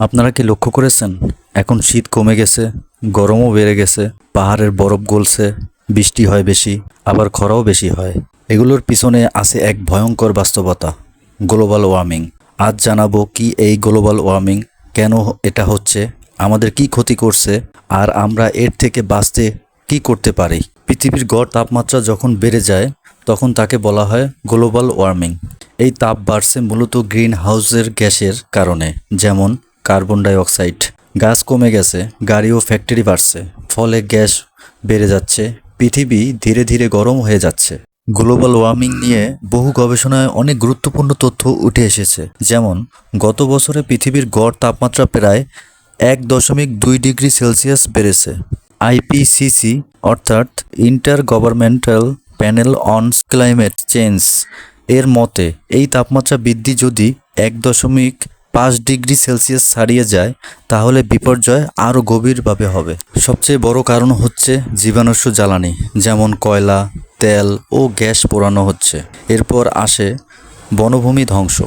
আপনারা কি লক্ষ্য করেছেন? এখন শীত কমে গেছে, গরমও বেড়ে গেছে, পাহাড়ের বরফ গলছে, বৃষ্টি হয় বেশি, আবার খরাও বেশি হয়। এগুলোর পিছনে আছে এক ভয়ঙ্কর বাস্তবতা, গ্লোবাল ওয়ার্মিং। আজ জানাব কি এই গ্লোবাল ওয়ার্মিং, কেন এটা হচ্ছে, আমাদের কি ক্ষতি করছে, আর আমরা এর থেকে বাঁচতে কি করতে পারি? পৃথিবীর গড় তাপমাত্রা যখন বেড়ে যায়, তখন তাকে বলা হয় গ্লোবাল ওয়ার্মিং। এই তাপ বাড়ছে মূলত গ্রিন হাউসের গ্যাসের কারণে, যেমন কার্বন ডাই অক্সাইড গাছ কমে গেছে, গাড়ি ও ফ্যাক্টরি বাড়ছে, ফলে গ্যাস বেড়ে যাচ্ছে, পৃথিবী ধীরে ধীরে গরম হয়ে যাচ্ছে। গ্লোবাল ওয়ার্মিং নিয়ে বহু গবেষণায় অনেক গুরুত্বপূর্ণ তথ্য উঠে এসেছে, যেমন গত বছরে পৃথিবীর গড় তাপমাত্রা প্রায় এক দশমিক দুই ডিগ্রি সেলসিয়াস বেড়েছে। আইপিসিসি, অর্থাৎ inter governmental panel on climate change, এর মতে এই তাপমাত্রা বৃদ্ধি যদি এক দশমিক পাঁচ ডিগ্রি সেলসিয়াস ছাড়িয়ে যায়, তাহলে বিপর্যয় আরও গভীরভাবে হবে। সবচেয়ে বড় কারণ হচ্ছে জীবাণুষ্য জ্বালানি, যেমন কয়লা, তেল ও গ্যাস পোড়ানো হচ্ছে। এরপর আসে বনভূমি ধ্বংস।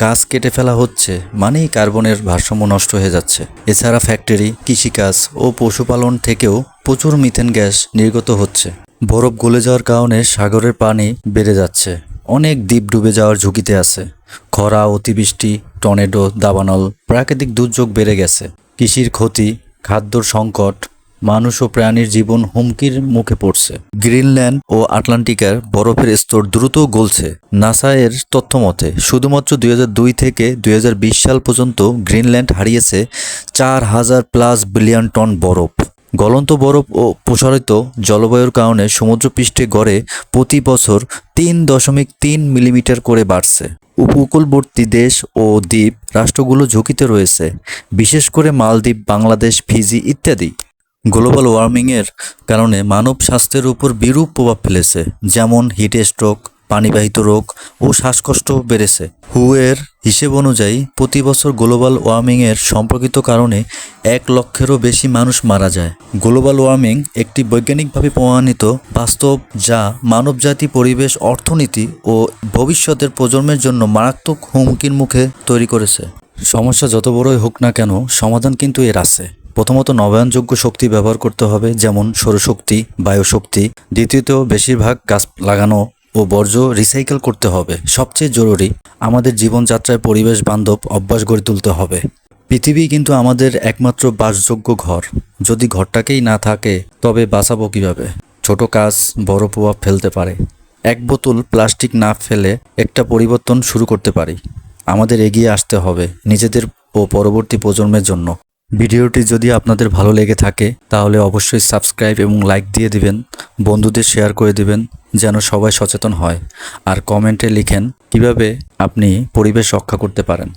গাছ কেটে ফেলা হচ্ছে, মানেই কার্বনের ভারসাম্য নষ্ট হয়ে যাচ্ছে। এছাড়া ফ্যাক্টরি, কৃষিকাজ ও পশুপালন থেকেও প্রচুর মিথেন গ্যাস নির্গত হচ্ছে। বরফ গলে যাওয়ার কারণে সাগরের পানি বেড়ে যাচ্ছে। অনেক দ্বীপ ডুবে যাওয়ার ঝুঁকিতে আছে। খরা, অতিবৃষ্টি, টর্নেডো, দাবানল প্রাকৃতিক দুর্যোগ বেড়ে গেছে। কৃষির ক্ষতি, খাদ্যর সংকট, মানুষ ও প্রাণীর জীবন হুমকির মুখে পড়ছে। গ্রিনল্যান্ড ও আটলান্টিকার বরফের স্তর দ্রুত গলছে। নাসা এর তথ্য মতে শুধুমাত্র দুই হাজার দুই থেকে দুই হাজার বিশ সাল পর্যন্ত গ্রিনল্যান্ড হারিয়েছে চার হাজার প্লাস বিলিয়ন টন বরফ। গলন্ত বরফ ও প্রসারিত জলবায়ুর কারণে সমুদ্রপৃষ্ঠে গড়ে প্রতি বছর তিন দশমিক তিন মিলিমিটার করে বাড়ছে। উপকূলবর্তী দেশ ও দ্বীপ রাষ্ট্রগুলো ঝুঁকিতে রয়েছে, বিশেষ করে মালদ্বীপ, বাংলাদেশ, ফিজি ইত্যাদি। গ্লোবাল ওয়ার্মিংয়ের কারণে মানব স্বাস্থ্যের উপর বিরূপ প্রভাব ফেলেছে, যেমন হিট স্ট্রোক পানিবাহিত রোগ ও শ্বাসকষ্ট বেড়েছে। হুয়ের হিসেব অনুযায়ী, প্রতি বছর গ্লোবাল ওয়ার্মিংয়ের সম্পর্কিত কারণে এক লক্ষেরও বেশি মানুষ মারা যায়। গ্লোবাল ওয়ার্মিং একটি বৈজ্ঞানিকভাবে প্রমাণিত বাস্তব যা মানবজাতি, পরিবেশ, অর্থনীতি ও ভবিষ্যতের প্রজন্মের জন্য মারাত্মক হুমকির মুখে তৈরি করেছে। সমস্যা যত বড়ই হোক না কেন, সমাধান কিন্তু এর আছে। প্রথমত নবায়নযোগ্য শক্তি ব্যবহার করতে হবে, যেমন সৌরশক্তি, বায়ুশক্তি। দ্বিতীয়ত, বেশিরভাগ গাছ লাগানো ও বর্জ্য রিসাইকেল করতে হবে। সবচেয়ে জরুরি আমাদের জীবনযাত্রায় পরিবেশ বান্ধব অভ্যাস গড়ে তুলতে হবে। পৃথিবী কিন্তু আমাদের একমাত্র বাসযোগ্য ঘর। যদি ঘরটাকেই না থাকে, তবে বাঁচাবো কীভাবে? ছোট কাজ বড় প্রভাব ফেলতে পারে। এক বোতল প্লাস্টিক না ফেলে একটা পরিবর্তন শুরু করতে পারি। আমাদের এগিয়ে আসতে হবে নিজেদের ও পরবর্তী প্রজন্মের জন্য। ভিডিওটি যদি আপনাদের ভালো লেগে থাকে, তাহলে অবশ্যই সাবস্ক্রাইব এবং লাইক দিয়ে দিবেন, বন্ধুদের শেয়ার করে দিবেন, যেন সবাই সচেতন হয়, আর কমেন্টে লিখেন কীভাবে আপনি পরিবেশ রক্ষা করতে পারেন।